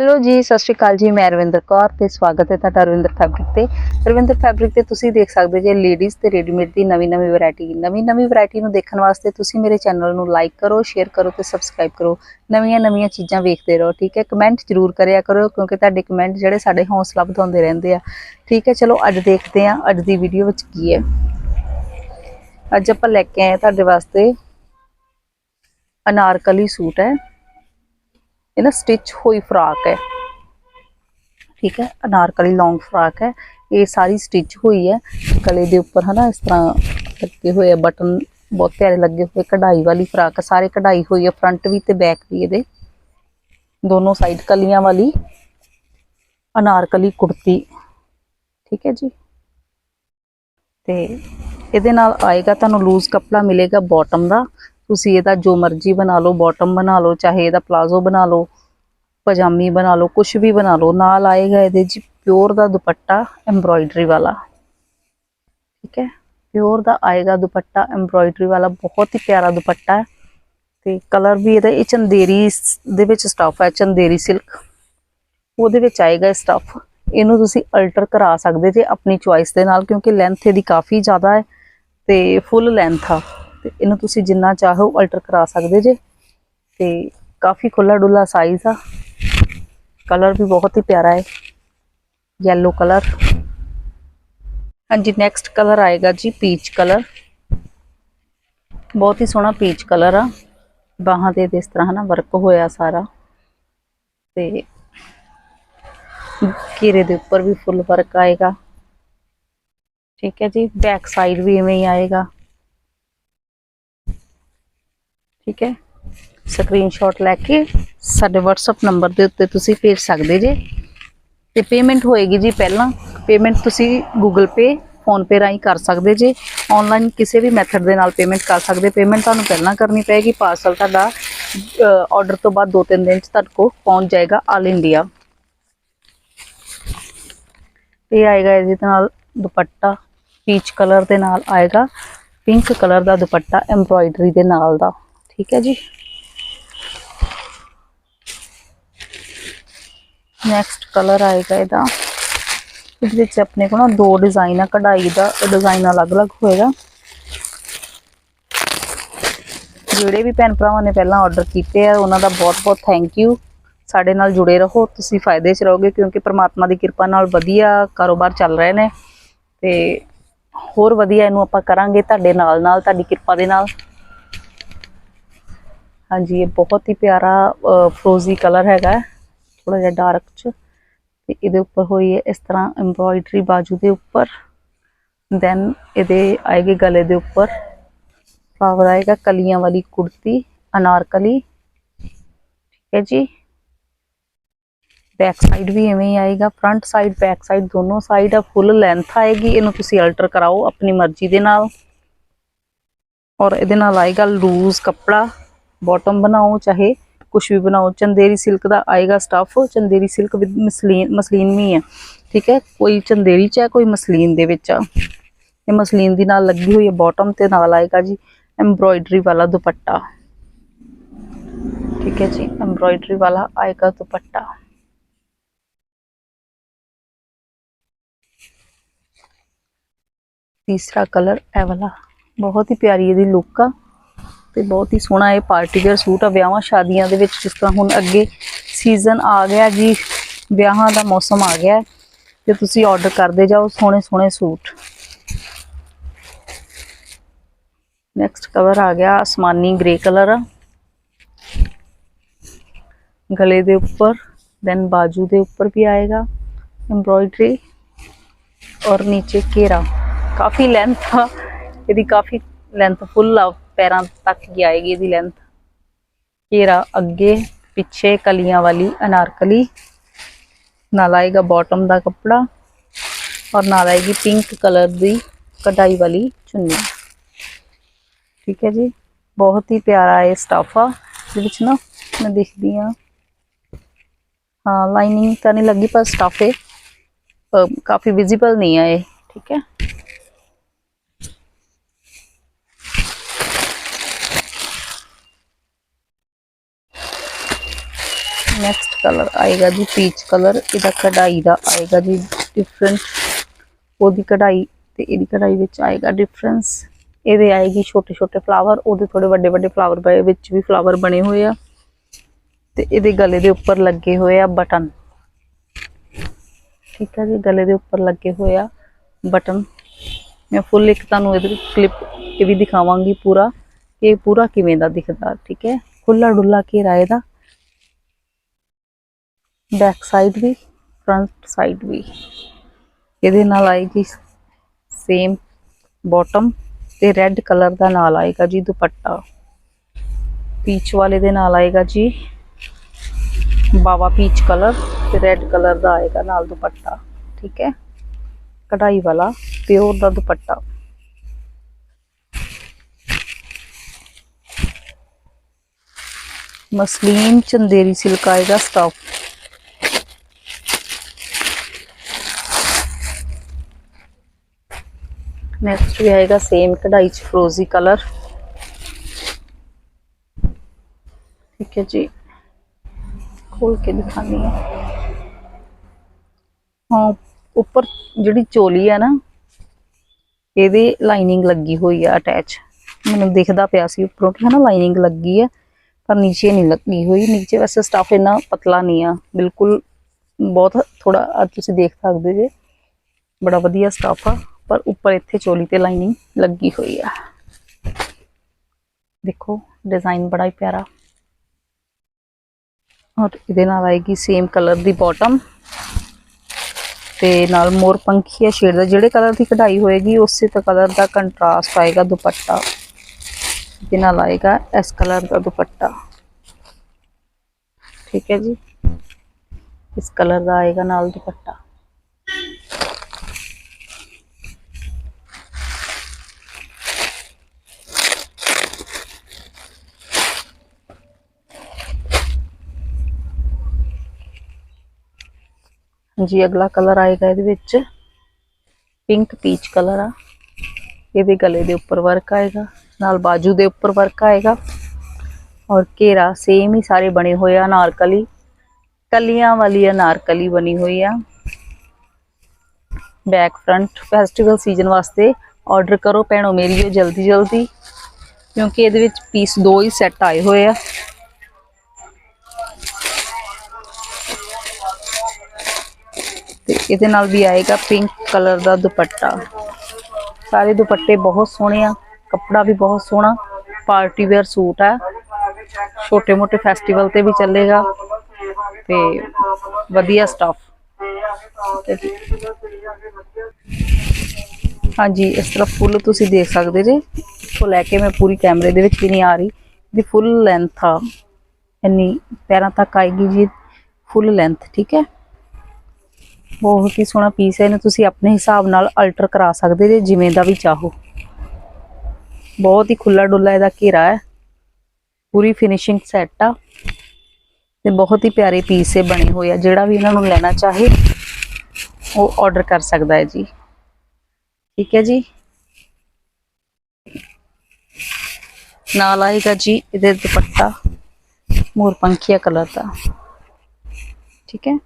Hello ਜੀ, ਸਤਿ ਸ਼੍ਰੀ ਅਕਾਲ ਜੀ, ਮੈਂ ਰਵਿੰਦਰ ਕੌਰ ਤੇ ਸਵਾਗਤ ਹੈ ਤੁਹਾਡਾ ਰਵਿੰਦਰ ਫੈਬਰਿਕ ਤੇ। ਰਵਿੰਦਰ ਫੈਬਰਿਕ ਤੇ ਤੁਸੀਂ ਦੇਖ ਸਕਦੇ ਜੇ ਲੇਡੀਜ਼ ਤੇ ਰੈਡੀਮੇਡ ਦੀ ਨਵੀਂ ਨਵੀਂ ਵੈਰਾਈਟੀ ਨਵੀਂ ਨਵੀਂ ਵੈਰਾਈਟੀ ਨੂੰ ਦੇਖਣ ਵਾਸਤੇ ਤੁਸੀਂ ਮੇਰੇ ਚੈਨਲ ਨੂੰ ਲਾਈਕ ਕਰੋ ਸ਼ੇਅਰ ਕਰੋ ਤੇ ਸਬਸਕ੍ਰਾਈਬ ਕਰੋ। ਨਵੀਆਂ ਨਵੀਆਂ ਚੀਜ਼ਾਂ ਵੇਖਦੇ ਰਹੋ, ਠੀਕ ਹੈ? ਕਮੈਂਟ ਜ਼ਰੂਰ ਕਰਿਆ ਕਰੋ ਕਿਉਂਕਿ ਤੁਹਾਡੇ ਕਮੈਂਟ ਜਿਹੜੇ ਸਾਡੇ ਹੌਸਲਾ ਵਧਾਉਂਦੇ ਰਹਿੰਦੇ ਆ। ਠੀਕ ਹੈ, ਚਲੋ ਅੱਜ ਦੇਖਦੇ ਹਾਂ ਅੱਜ ਦੀ ਵੀਡੀਓ ਵਿੱਚ ਕੀ ਹੈ। ਅੱਜ ਆਪਾਂ ਲੈ ਕੇ ਆਏ ਹਾਂ ਤੁਹਾਡੇ ਵਾਸਤੇ ਅਨਾਰਕਲੀ ਸੂਟ ਹੈ। ਇਹ ਨਾ ਸਟਿਚ ਹੋਈ ਫਰਾਕ ਹੈ। ਠੀਕ ਹੈ, ਅਨਾਰਕਲੀ ਲੌਂਗ ਫਰਾਕ ਹੈ। ਇਹ ਸਾਰੀ ਸਟਿਚ ਹੋਈ ਹੈ। ਗਲੇ ਦੇ ਉੱਪਰ ਹਨਾ ਇਸ ਤਰ੍ਹਾਂ ਲੱਗੇ ਹੋਏ ਆ ਬਟਨ, ਬਹੁਤ ਪਿਆਰੇ ਲੱਗੇ ਹੋਏ। ਕਢਾਈ ਵਾਲੀ ਫਰਾਕ ਹੈ ਸਾਰੇ ਕਢਾਈ ਹੋਈ ਹੈ ਫਰੰਟ ਵੀ ਤੇ ਬੈਕ ਵੀ ਇਹਦੇ। ਦੋਨੋਂ ਸਾਈਡ ਕਲੀਆਂ ਵਾਲੀ, ਅਨਾਰਕਲੀ ਕੁੜਤੀ। ਠੀਕ ਹੈ ਜੀ। ਤੇ ਇਹਦੇ ਨਾਲ ਆਏਗਾ, ਤੁਹਾਨੂੰ ਲੂਜ਼ ਕੱਪੜਾ ਮਿਲੇਗਾ ਬਾਟਮ ਦਾ। ਤੁਸੀਂ ਇਹਦਾ ਜੋ ਮਰਜ਼ੀ ਬਣਾ ਲਓ ਬਾਟਮ ਬਣਾ ਲਓ, ਚਾਹੇ ਇਹਦਾ ਪਲਾਜ਼ੋ ਬਣਾ ਲਓ, ਪਜਾਮੀ ਬਣਾ ਲਓ ਕੁਝ ਵੀ ਬਣਾ ਲਓ, ਨਾਲ ਆਏਗਾ ਇਹਦੇ ਜੀ ਪਿਓਰ ਦਾ ਦੁਪੱਟਾ ਐਮਬ੍ਰੋਇਡਰੀ ਵਾਲਾ। ਠੀਕ ਹੈ? ਪਿਓਰ ਦਾ ਆਏਗਾ ਦੁਪੱਟਾ ਐਮਬ੍ਰੋਇਡਰੀ ਵਾਲਾ, ਬਹੁਤ ਹੀ ਪਿਆਰਾ ਦੁਪੱਟਾ ਹੈ। ਤੇ ਕਲਰ ਵੀ ਇਹਦਾ, ਇਹ ਚੰਦੇਰੀ ਦੇ ਵਿੱਚ ਸਟਫ ਹੈ, ਚੰਦੇਰੀ ਸਿਲਕ ਉਹਦੇ ਵਿੱਚ ਆਏਗਾ ਸਟਫ ਇਹਨੂੰ ਤੁਸੀਂ ਅਲਟਰ ਕਰਾ ਸਕਦੇ ਜੇ ਆਪਣੀ ਚੁਆਇਸ ਦੇ ਨਾਲ, ਕਿਉਂਕਿ ਲੈਂਥ ਇਹਦੀ ਕਾਫੀ ਜ਼ਿਆਦਾ ਹੈ ਤੇ ਫੁੱਲ ਲੈਂਥ ਆ। ਤੇ ਇਹਨੂੰ ਤੁਸੀਂ ਜਿੰਨਾ ਚਾਹੋ ਅਲਟਰ ਕਰਾ ਸਕਦੇ ਜੇ। ਤੇ ਕਾਫੀ ਖੁੱਲਾ ਡੁੱਲਾ ਸਾਈਜ਼ ਆ। ਕਲਰ ਵੀ ਬਹੁਤ ਹੀ ਪਿਆਰਾ ਹੈ। Yellow ਕਲਰ ਹਾਂਜੀ ਨੈਕਸਟ ਕਲਰ ਆਏਗਾ ਜੀ ਪੀਚ ਕਲਰ ਬਹੁਤ ਹੀ ਸੋਹਣਾ ਪੀਚ ਕਲਰ ਆ। ਬਾਹਾਂ ਤੇ ਇਸ ਤਰ੍ਹਾਂ ਹਨਾ ਵਰਕ ਹੋਇਆ ਸਾਰਾ। ਤੇ ਘੇਰੇ ਦੇ ਉੱਪਰ ਵੀ ਫੁੱਲ ਵਰਕ ਆਏਗਾ। ਠੀਕ ਹੈ ਜੀ ਬੈਕ ਸਾਈਡ ਵੀ ਇਵੇਂ ਹੀ ਆਏਗਾ। ਠੀਕ ਹੈ? ਸਕਰੀਨਸ਼ਾਟ ਲੈ ਕੇ ਸਾਡੇ WhatsApp ਨੰਬਰ ਦੇ ਉੱਤੇ ਤੁਸੀਂ ਭੇਜ ਸਕਦੇ ਜੇ। ਤੇ ਪੇਮੈਂਟ ਹੋਏਗੀ ਜੀ ਪਹਿਲਾਂ। ਪੇਮੈਂਟ ਤੁਸੀਂ Google Pay ਫੋਨ ਪੇ ਰਾਹੀਂ ਕਰ ਸਕਦੇ ਜੇ। ਆਨਲਾਈਨ ਕਿਸੇ ਵੀ ਮੈਥਡ ਦੇ ਨਾਲ ਪੇਮੈਂਟ ਕਰ ਸਕਦੇ। ਪੇਮੈਂਟ ਤੁਹਾਨੂੰ ਪਹਿਲਾਂ ਕਰਨੀ ਪਏਗੀ। ਪਾਰਸਲ ਤੁਹਾਡਾ ਆਰਡਰ ਤੋਂ ਬਾਅਦ 2-3 ਦਿਨ ਚ ਤੁਹਾਡੇ ਕੋਲ ਪਹੁੰਚ ਜਾਏਗਾ ਆਲ ਇੰਡੀਆ ਇਹ ਆਏਗਾ ਇਹਦੇ ਨਾਲ ਦੁਪੱਟਾ। ਪੀਚ ਕਲਰ ਦੇ ਨਾਲ ਆਏਗਾ। ਪਿੰਕ ਕਲਰ ਦਾ ਦੁਪੱਟਾ ਐਮਬ੍ਰੋਇਡਰੀ ਦੇ ਨਾਲ ਦਾ। ਠੀਕ ਹੈ ਜੀ। ਨੈਕਸਟ ਕਲਰ ਆਏਗਾ ਇਹਦਾ। ਇਹਦੇ ਵਿੱਚ ਆਪਣੇ ਕੋਲ ਦੋ ਡਿਜ਼ਾਈਨ ਆ, ਕਢਾਈ ਦਾ ਡਿਜ਼ਾਈਨ ਅਲੱਗ-ਅਲੱਗ ਹੋਏਗਾ। ਜਿਹੜੇ ਵੀ ਭੈਣ ਭਰਾਵਾਂ ਨੇ ਪਹਿਲਾਂ ਆਰਡਰ ਕੀਤੇ ਆ, ਉਹਨਾਂ ਦਾ ਬਹੁਤ-ਬਹੁਤ ਥੈਂਕ ਯੂ ਸਾਡੇ ਨਾਲ ਜੁੜੇ ਰਹੋ, ਤੁਸੀਂ ਫਾਇਦੇ 'ਚ ਰਹੋਗੇ, ਕਿਉਂਕਿ ਪ੍ਰਮਾਤਮਾ ਦੀ ਕਿਰਪਾ ਨਾਲ ਵਧੀਆ ਕਾਰੋਬਾਰ ਚੱਲ ਰਹੇ ਨੇ। ਤੇ ਹੋਰ ਵਧੀਆ ਇਹਨੂੰ ਆਪਾਂ ਕਰਾਂਗੇ, ਤੁਹਾਡੇ ਨਾਲ ਨਾਲ ਤੁਹਾਡੀ ਕਿਰਪਾ ਦੇ ਨਾਲ। ਹਾਂਜੀ, ਇਹ ਬਹੁਤ ਹੀ ਪਿਆਰਾ ਫਰੋਜ਼ੀ ਕਲਰ ਹੈਗਾ ਥੋੜਾ ਜਿਹਾ ਡਾਰਕ ਚ। ਤੇ ਇਹਦੇ ਉੱਪਰ ਹੋਈ ਹੈ ਇਸ ਤਰ੍ਹਾਂ ਐਮਬ੍ਰੋਇਡਰੀ ਬਾਜੂ ਦੇ ਉੱਪਰ। ਦੈਨ ਇਹਦੇ ਆਏਗੀ ਗਲੇ ਦੇ ਉੱਪਰ। ਫਲਾਵਰ ਆਏਗਾ ਕਲੀਆਂ ਵਾਲੀ ਕੁੜਤੀ, ਅਨਾਰਕਲੀ। ਠੀਕ ਹੈ ਜੀ। ਬੈਕ ਸਾਈਡ ਵੀ ਐਵੇਂ ਹੀ ਆਏਗਾ ਫਰੰਟ ਸਾਈਡ ਬੈਕ ਸਾਈਡ ਦੋਨੋਂ ਸਾਈਡ ਆ ਫੁੱਲ ਲੈਂਥ ਆਏਗੀ। ਇਹਨੂੰ ਤੁਸੀਂ ਅਲਟਰ ਕਰਾਓ ਆਪਣੀ ਮਰਜ਼ੀ ਦੇ ਨਾਲ। ਔਰ ਇਹਦੇ ਨਾਲ ਆਏਗਾ ਲੂਜ਼ ਕੱਪੜਾ। ਬਾਟਮ ਬਣਾਓ, ਚਾਹੇ ਕੁਝ ਵੀ ਬਣਾਓ। ਚੰਦੇਰੀ ਸਿਲਕ ਦਾ ਆਏਗਾ stuff Chanderi silk with muslin muslin ਵੀ ਹੈ। ਠੀਕ ਹੈ? ਕੋਈ ਚੰਦੇਰੀ ਚ ਹੈ, ਕੋਈ ਮਸਲੀਨ ਦੇ ਵਿੱਚ ਆ। ਇਹ ਮਸਲੀਨ ਦੀ ਨਾਲ ਲੱਗੀ ਹੋਈ ਹੈ ਬਾਟਮ ਤੇ ਨਾਲ ਆਏਗਾ ਜੀ ਐਮਬ੍ਰੋਇਡਰੀ ਵਾਲਾ ਦੁਪੱਟਾ। ਠੀਕ ਹੈ ਜੀ? ਐਮਬ੍ਰੋਇਡਰੀ ਵਾਲਾ ਆਏਗਾ ਦੁਪੱਟਾ। ਤੀਸਰਾ ਕਲਰ ਇਹ ਵਾਲਾ। ਬਹੁਤ ਹੀ ਪਿਆਰੀ ਇਹਦੀ ਲੁੱਕ ਆ। ਤੇ ਬਹੁਤ ਹੀ ਸੋਹਣਾ ਇਹ ਪਾਰਟੀ ਵੇਅਰ ਸੂਟ ਆ ਵਿਆਹਾਂ ਸ਼ਾਦੀਆਂ ਦੇ ਵਿੱਚ ਜਿਸ ਤਰ੍ਹਾਂ ਹੁਣ ਅੱਗੇ ਸੀਜ਼ਨ ਆ ਗਿਆ ਜੀ ਵਿਆਹਾਂ ਦਾ ਮੌਸਮ ਆ ਗਿਆ ਹੈ, ਤੇ ਤੁਸੀਂ ਆਰਡਰ ਕਰਦੇ ਜਾਓ ਸੋਹਣੇ ਸੋਹਣੇ ਸੂਟ। ਨੈਕਸਟ ਕਲਰ ਆ ਗਿਆ ਆਸਮਾਨੀ ਗ੍ਰੇ ਕਲਰ ਗਲੇ ਦੇ ਉੱਪਰ ਦੈਨ ਬਾਜੂ ਦੇ ਉੱਪਰ ਵੀ ਆਏਗਾ ਐਮਬ੍ਰੋਇਡਰੀ ਔਰ ਨੀਚੇ ਘੇਰਾ। ਕਾਫੀ ਲੈਂਥ ਆ ਇਹਦੀ ਕਾਫੀ ਲੈਂਥ ਫੁੱਲ ਆ। ਪੈਰਾਂ ਤੱਕ ਹੀ ਆਏਗੀ ਇਹਦੀ ਲੈਂਥ ਘੇਰਾ ਅੱਗੇ, ਪਿੱਛੇ ਕਲੀਆਂ ਵਾਲੀ ਅਨਾਰਕਲੀ। ਨਾਲ ਆਏਗਾ ਬਾਟਮ ਦਾ ਕੱਪੜਾ ਔਰ ਨਾਲ ਆਏਗੀ ਪਿੰਕ ਕਲਰ ਦੀ ਕਢਾਈ ਵਾਲੀ ਚੁੰਨੀ। ਠੀਕ ਹੈ ਜੀ? ਬਹੁਤ ਹੀ ਪਿਆਰਾ ਇਹ ਸਟਫ ਆ, ਇਹਦੇ ਵਿੱਚ ਨਾ ਮੈਂ ਦੇਖਦੀ ਆ ਹਾਂ ਲਾਈਨਿੰਗ ਤਾਂ ਨਹੀਂ ਲੱਗੀ, ਪਰ ਸਟਫ ਹੈ ਅਹ, ਕਾਫੀ ਵਿਜ਼ੀਬਲ ਨਹੀਂ ਆ ਇਹ ਠੀਕ ਹੈ ਨੈਕਸਟ ਕਲਰ ਆਏਗਾ ਜੀ ਪੀਚ ਕਲਰ ਇਹਦਾ ਕਢਾਈ ਦਾ ਆਏਗਾ ਜੀ ਡਿਫਰੈਂਟ ਉਹਦੀ ਕਢਾਈ ਤੇ ਇਹਦੀ ਕਢਾਈ ਵਿੱਚ ਆਏਗਾ ਡਿਫਰੈਂਸ ਇਹਦੇ ਆਏਗੀ ਛੋਟੇ ਛੋਟੇ ਫਲਾਵਰ ਉਹਦੇ ਥੋੜੇ ਵੱਡੇ ਵੱਡੇ ਫਲਾਵਰ ਪਏ, ਵਿੱਚ ਵੀ ਫਲਾਵਰ ਬਣੇ ਹੋਏ ਆ। ਤੇ ਇਹਦੇ ਗਲੇ ਦੇ ਉੱਪਰ ਲੱਗੇ ਹੋਏ ਆ ਬਟਨ। ਠੀਕ ਹੈ ਜੀ, ਗਲੇ ਦੇ ਉੱਪਰ ਲੱਗੇ ਹੋਏ ਆ ਬਟਨ। ਮੈਂ ਫੁੱਲ ਇੱਕ ਤੁਹਾਨੂੰ ਇਹਦੇ ਕਲਿੱਪ ਇਹ ਵੀ ਦਿਖਾਵਾਂਗੀ ਪੂਰਾ ਇਹ ਪੂਰਾ ਕਿਵੇਂ ਦਾ ਦਿਖਦਾ, ਠੀਕ ਹੈ? ਖੁੱਲਾ ਡੁੱਲਾ ਘੇਰਾ ਇਹਦਾ। ਬੈਕ ਸਾਈਡ ਵੀ ਫਰੰਟ ਸਾਈਡ ਵੀ। ਇਹਦੇ ਨਾਲ ਆਏਗੀ ਸੇਮ ਬਾਟਮ ਤੇ ਰੈੱਡ ਕਲਰ ਦਾ ਨਾਲ ਆਏਗਾ ਜੀ ਦੁਪੱਟਾ। ਪੀਚ ਵਾਲੇ ਦੇ ਨਾਲ ਆਏਗਾ ਜੀ ਬਾਵਾ ਪੀਚ ਕਲਰ ਤੇ ਰੈੱਡ ਕਲਰ ਦਾ ਆਏਗਾ ਨਾਲ ਦੁਪੱਟਾ, ਠੀਕ ਹੈ? ਕਢਾਈ ਵਾਲਾ ਪਿਓਰ ਦਾ ਦੁਪੱਟਾ। ਮਸਲੀਨ ਚੰਦੇਰੀ ਸਿਲਕ ਆਏਗਾ ਸਟਾਫ ਨੈਕਸਟ ਵੀ ਆਏਗਾ ਸੇਮ ਕਢਾਈ ਚ ਫਰੋਜ਼ੀ ਕਲਰ ਠੀਕ ਹੈ ਜੀ। ਖੋਲ ਕੇ ਦਿਖਾਉਂਦੀ ਹਾਂ। ਹਾਂ, ਉੱਪਰ ਜਿਹੜੀ ਚੋਲੀ ਆ ਨਾ, ਇਹਦੇ ਲਾਈਨਿੰਗ ਲੱਗੀ ਹੋਈ ਆ ਅਟੈਚ ਮੈਨੂੰ ਦਿਖਦਾ ਪਿਆ ਸੀ ਉੱਪਰੋਂ ਕਿ ਹਨਾ ਲਾਈਨਿੰਗ ਲੱਗੀ ਆ, ਪਰ ਨੀਚੇ ਨਹੀਂ ਲੱਗੀ ਹੋਈ। ਨੀਚੇ ਵੈਸੇ ਸਟਫ ਇੰਨਾ ਪਤਲਾ ਨਹੀਂ ਆ। ਬਿਲਕੁਲ ਬਹੁਤ ਥੋੜਾ ਅੱਜ ਤੁਸੀਂ ਦੇਖ ਸਕਦੇ ਜੇ। ਬੜਾ ਵਧੀਆ ਸਟਫ ਆ। ਪਰ ਉੱਪਰ ਇੱਥੇ ਚੋਲੀ ਤੇ ਲਾਈਨਿੰਗ ਲੱਗੀ ਹੋਈ ਆ। ਦੇਖੋ ਡਿਜ਼ਾਈਨ ਬੜਾ ਹੀ ਪਿਆਰਾ। ਔਰ ਇਹਦੇ ਨਾਲ ਆਏਗੀ ਸੇਮ ਕਲਰ ਦੀ ਬਾਟਮ ਤੇ ਨਾਲ ਮੋਰ ਪੰਖੀਆ ਸ਼ੇਡ ਦਾ। ਜਿਹੜੇ ਕਲਰ ਦੀ ਕਢਾਈ ਹੋਏਗੀ, ਉਸੇ ਤਾਂ ਕਲਰ ਦਾ ਕੰਟਰਾਸਟ ਆਏਗਾ ਦੁਪੱਟਾ। ਇਹਦੇ ਨਾਲ ਆਏਗਾ ਇਸ ਕਲਰ ਦਾ ਦੁਪੱਟਾ। ਠੀਕ ਹੈ ਜੀ? ਇਸ ਕਲਰ ਦਾ ਆਏਗਾ ਨਾਲ ਦੁਪੱਟਾ। ਜੀ, ਅਗਲਾ ਕਲਰ ਆਏਗਾ ਇਹਦੇ ਵਿੱਚ। ਪਿੰਕ ਪੀਚ ਕਲਰ ਆ। ਇਹਦੇ ਗਲੇ ਦੇ ਉੱਪਰ ਵਰਕ ਆਏਗਾ, ਨਾਲ ਬਾਜੂ ਦੇ ਉੱਪਰ ਵਰਕ ਆਏਗਾ। ਔਰ ਘੇਰਾ ਸੇਮ ਹੀ ਸਾਰੇ ਬਣੇ ਹੋਏ ਆ, ਅਨਾਰਕਲੀ। ਕਲੀਆਂ ਵਾਲੀ ਅਨਾਰਕਲੀ ਬਣੀ ਹੋਈ ਆ। ਬੈਕ ਫਰੰਟ ਫੈਸਟੀਵਲ ਸੀਜ਼ਨ ਵਾਸਤੇ ਆਰਡਰ ਕਰੋ ਭੈਣੋ ਮੇਰੀਓ ਜਲਦੀ ਜਲਦੀ ਕਿਉਂਕਿ ਇਹਦੇ ਵਿੱਚ ਪੀਸ ਦੋ ਹੀ ਸੈੱਟ ਆਏ ਹੋਏ ਆ। ਇਹਦੇ ਨਾਲ ਵੀ ਆਏਗਾ ਪਿੰਕ ਕਲਰ ਦਾ ਦੁਪੱਟਾ। ਸਾਰੇ ਦੁਪੱਟੇ ਬਹੁਤ ਸੋਹਣੇ ਆ, ਕੱਪੜਾ ਵੀ ਬਹੁਤ ਸੋਹਣਾ ਪਾਰਟੀ ਵੇਅਰ ਸੂਟ ਆ। ਛੋਟੇ ਮੋਟੇ ਫੈਸਟੀਵਲ ਤੇ ਵੀ ਚੱਲੇਗਾ ਤੇ ਵਧੀਆ ਸਟਫ ਹਾਂਜੀ, ਇਸ ਤਰ੍ਹਾਂ ਫੁੱਲ ਤੁਸੀਂ ਦੇਖ ਸਕਦੇ ਜੇ। ਤੋਂ ਲੈ ਕੇ ਮੈਂ ਪੂਰੀ ਕੈਮਰੇ ਦੇ ਵਿੱਚ ਵੀ ਨਹੀਂ ਆ ਰਹੀ। ਦੀ ਫੁੱਲ ਲੈਂਥ ਆ। ਇੰਨੀ ਪੈਰਾਂ ਤੱਕ ਆਏਗੀ ਜੀ ਫੁੱਲ ਲੈਂਥ ਠੀਕ ਹੈ? ਬਹੁਤ ਹੀ ਸੋਹਣਾ ਪੀਸ ਹੈ, ਇਹਨੂੰ ਤੁਸੀਂ ਆਪਣੇ ਹਿਸਾਬ ਨਾਲ ਅਲਟਰ ਕਰਾ ਸਕਦੇ ਜੇ, ਜਿਵੇਂ ਦਾ ਵੀ ਚਾਹੋ। ਬਹੁਤ ਹੀ ਖੁੱਲਾ ਡੁੱਲਾ ਇਹਦਾ ਘੇਰਾ ਹੈ। ਪੂਰੀ ਫਿਨਿਸ਼ਿੰਗ ਸੈੱਟ ਆ। ਤੇ ਬਹੁਤ ਹੀ ਪਿਆਰੇ ਪੀਸ ਇਹ ਬਣੇ ਹੋਏ ਆ। ਜਿਹੜਾ ਵੀ ਇਹਨਾਂ ਨੂੰ ਲੈਣਾ ਚਾਹੇ, ਉਹ ਆਰਡਰ ਕਰ ਸਕਦਾ ਹੈ ਜੀ। ਠੀਕ ਹੈ ਜੀ? ਨਾਲ ਆਏਗਾ ਜੀ ਇਹਦੇ ਦੁਪੱਟਾ। ਮੋਰ ਪੰਖੀਆ ਕਲਰ ਦਾ। ਠੀਕ ਹੈ?